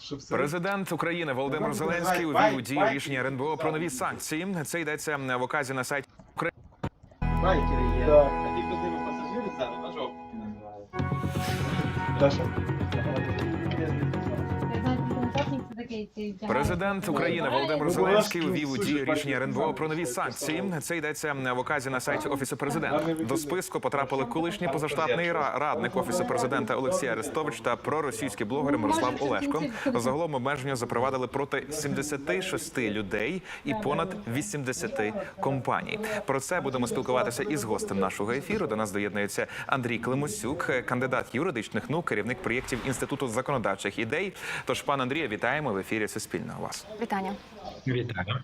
Що все? Президент України Володимир Зеленський увів у дію рішення РНБО про нові санкції. Це йдеться в указі на сайті Байкери є. А ті, хто з ними пасажири зараз, на жовтні. Даша? Президент України Володимир Зеленський увів у дію рішення РНБО про нові санкції. Це йдеться в указі на сайті офісу президента. До списку потрапили колишній позаштатний ра- радник офісу президента Олексій Арестович та проросійський блогер Мирослав Олешко. Загалом обмеження запровадили проти 76 людей і понад 80 компаній. Про це будемо спілкуватися із гостем нашого ефіру. До нас доєднується Андрій Климосюк, кандидат юридичних наук, керівник проєктів інституту законодавчих ідей. Тож, пан Андрію, вітаємо ефірі Суспільного вас. Вітання. Вітаю.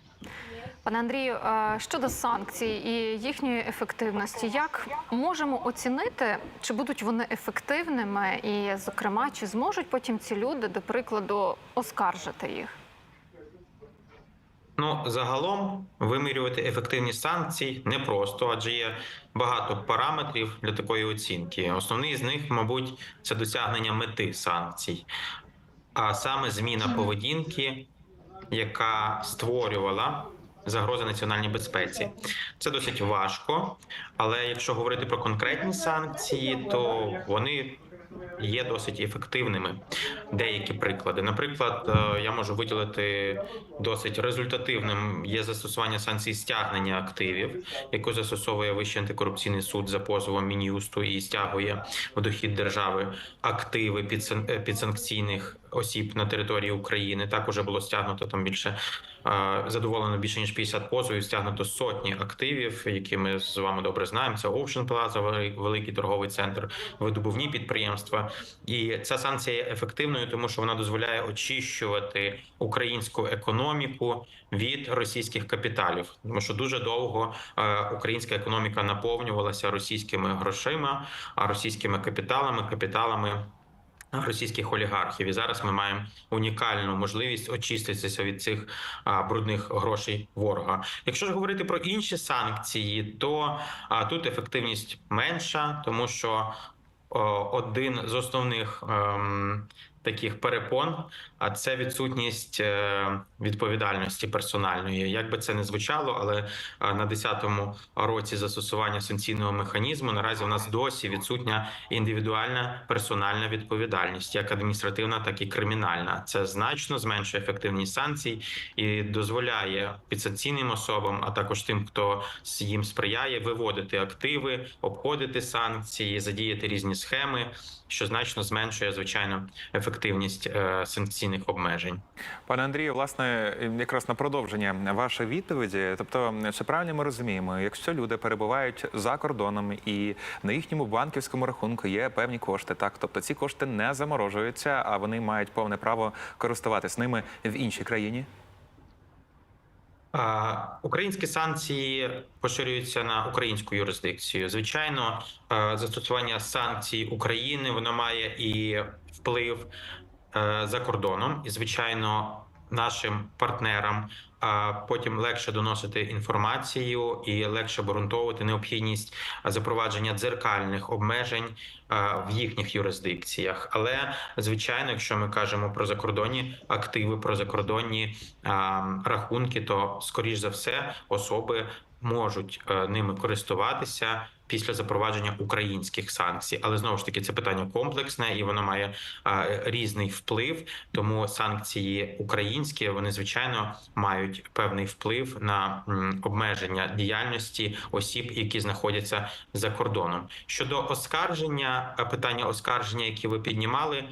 Пане Андрію, е, щодо санкцій і їхньої ефективності, як можемо оцінити, чи будуть вони ефективними, і, зокрема, чи зможуть потім ці люди, до прикладу, оскаржити їх? Ну загалом вимірювати ефективність санкцій непросто, адже є багато параметрів для такої оцінки. Основний з них, мабуть, це досягнення мети санкцій, а саме зміна поведінки, яка створювала загрози національній безпеці. Це досить важко, але якщо говорити про конкретні санкції, то вони є досить ефективними. Деякі приклади. Наприклад, е, я можу виділити досить результативним є застосування санкцій стягнення активів, яку застосовує Вищий антикорупційний суд за позовом Мін'юсту і стягує в дохід держави активи підсан- е, підсанкційних осіб на території України. Так уже було стягнуто там більше задоволено більше ніж 50 позовів. Стягнуто сотні активів, які ми з вами добре знаємо. Це Ocean Plaza, великий торговий центр, видобувні підприємства. І ця санкція є ефективною, тому що вона дозволяє очищувати українську економіку від російських капіталів, тому що дуже довго е, українська економіка наповнювалася російськими грошима, а російськими капіталами, капіталами. Російських олігархів, і зараз ми маємо унікальну можливість очиститися від цих брудних грошей ворога. Якщо ж говорити про інші санкції, то тут ефективність менша, тому що один з основних ем, таких перепон, а це відсутність е, відповідальності персональної. Як би це не звучало, але е, на 10-му році застосування санкційного механізму наразі у нас досі відсутня індивідуальна персональна відповідальність, як адміністративна, так і кримінальна. Це значно зменшує ефективність санкцій і дозволяє підсанкційним особам, а також тим, хто їм сприяє, виводити активи, обходити санкції, задіяти різні схеми, що значно зменшує звичайно ефективність е, санкційних обмежень. Пане Андрію, власне, якраз на продовження вашої відповіді. Тобто, чи правильно ми розуміємо, якщо люди перебувають за кордоном і на їхньому банківському рахунку є певні кошти, так тобто ці кошти не заморожуються, а вони мають повне право користуватись ними в іншій країні. Українські санкції поширюються на українську юрисдикцію. Звичайно, е, застосування санкцій України воно має і вплив е, за кордоном, і звичайно, нашим партнерам потім легше доносити інформацію і легше обґрунтовувати необхідність запровадження дзеркальних обмежень в їхніх юрисдикціях. Але звичайно, якщо ми кажемо про закордонні активи, про закордонні рахунки, то скоріш за все особи можуть е, ними користуватися після запровадження українських санкцій. Але знову ж таки це питання комплексне і воно має різний вплив. Тому санкції українські вони звичайно мають певний вплив на обмеження діяльності осіб, які знаходяться за кордоном. Щодо оскарження, питання оскарження, які ви піднімали.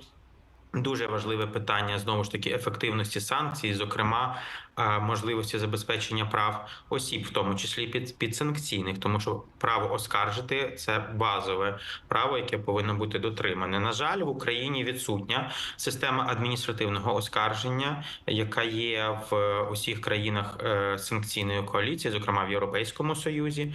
Дуже важливе питання знову ж таки ефективності санкцій, зокрема е, можливості забезпечення прав осіб, в тому числі під підсанкційних, тому що право оскаржити це базове право, яке повинно бути дотримане. На жаль, в Україні відсутня система адміністративного оскарження, яка є в усіх країнах е, санкційної коаліції, зокрема в Європейському Союзі.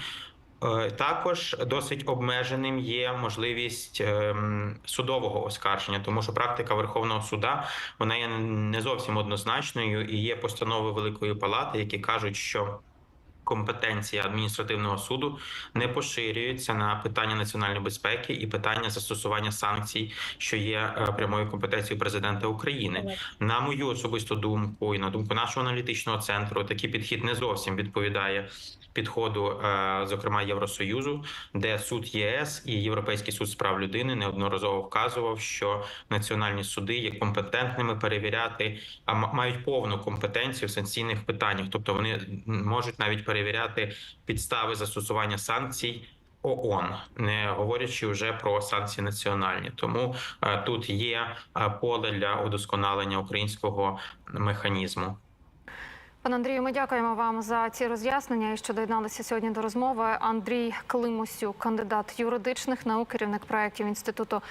Е, Також досить обмеженим є можливість ем, судового оскарження, тому що практика Верховного суда вона є не зовсім однозначною і є постанови Великої Палати, які кажуть, що компетенція адміністративного суду не поширюється на питання національної безпеки і питання застосування санкцій, що є е, прямою компетенцією президента України. На мою особисту думку і на думку нашого аналітичного центру, такий підхід не зовсім відповідає підходу, е, зокрема Євросоюзу, де суд ЄС і Європейський суд з прав людини неодноразово вказував, що національні суди є компетентними перевіряти, а мають повну компетенцію в санкційних питаннях, тобто вони можуть навіть перевіряти підстави застосування санкцій. ООН, не говорячи вже про санкції національні, тому е, тут є е, поле для удосконалення українського механізму. Пане Андрію, ми дякуємо вам за ці роз'яснення і що доєдналися сьогодні до розмови. Андрій Климусюк, кандидат юридичних наук, керівник проєктів інституту